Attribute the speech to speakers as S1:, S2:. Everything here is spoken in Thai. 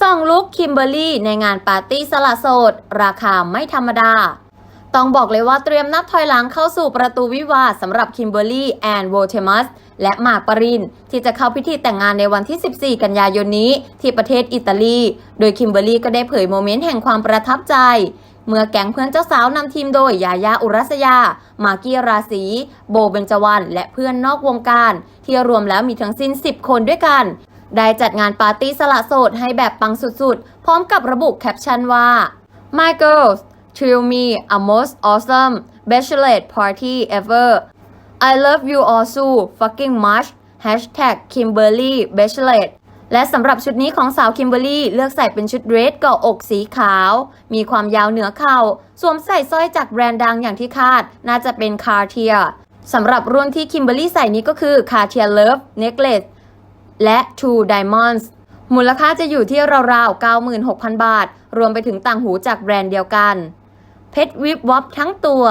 S1: ส่องลุคคิมเบอร์รี่ในงานปาร์ตี้สละโสด ราคาไม่ธรรมดา ต้องบอกเลยว่าเตรียมนับถอยหลังเข้าสู่ประตูวิวาสำหรับคิมเบอร์รี่แอนด์โวเทมัสและหมากปรินที่จะเข้าพิธีแต่งงานในวันที่ 14 กันยายนนี้ ที่ประเทศอิตาลี โดยคิมเบอร์รี่ก็ได้เผยโมเมนต์แห่งความประทับใจ เมื่อแก๊งเพื่อนเจ้าสาวนำทีมโดยยายาอุรัสยา มากกี้ราศี โบเบญจวรรณและเพื่อนนอกวงการ ที่รวมแล้วมีทั้งสิ้น 10 คนด้วยกัน ได้จัดงานปาร์ตี้สละโสดให้แบบปังสุดๆ พร้อมกับระบุแคปชั่นว่า My girls thrill me a most awesome bachelorette party ever I love you all so fucking much Hashtag Kimberly Bachelorette และสำหรับชุดนี้ของสาวคิมเบอร์รี่ เลือกใส่เป็นชุดเดรสเกาะอกสีขาว มีความยาวเหนือเข่า สวมใส่สร้อยจากแบรนด์ดังอย่างที่คาด น่าจะเป็น Cartier สำหรับรุ่นที่คิมเบอร์รี่ใส่นี้ก็คือ Cartier Love Necklace และ True Diamonds มูลค่าจะอยู่ที่ราวๆ 96,000 บาท รวมไปถึงต่างหูจากแบรนด์เดียวกัน เพชรวิบวับทั้งตัว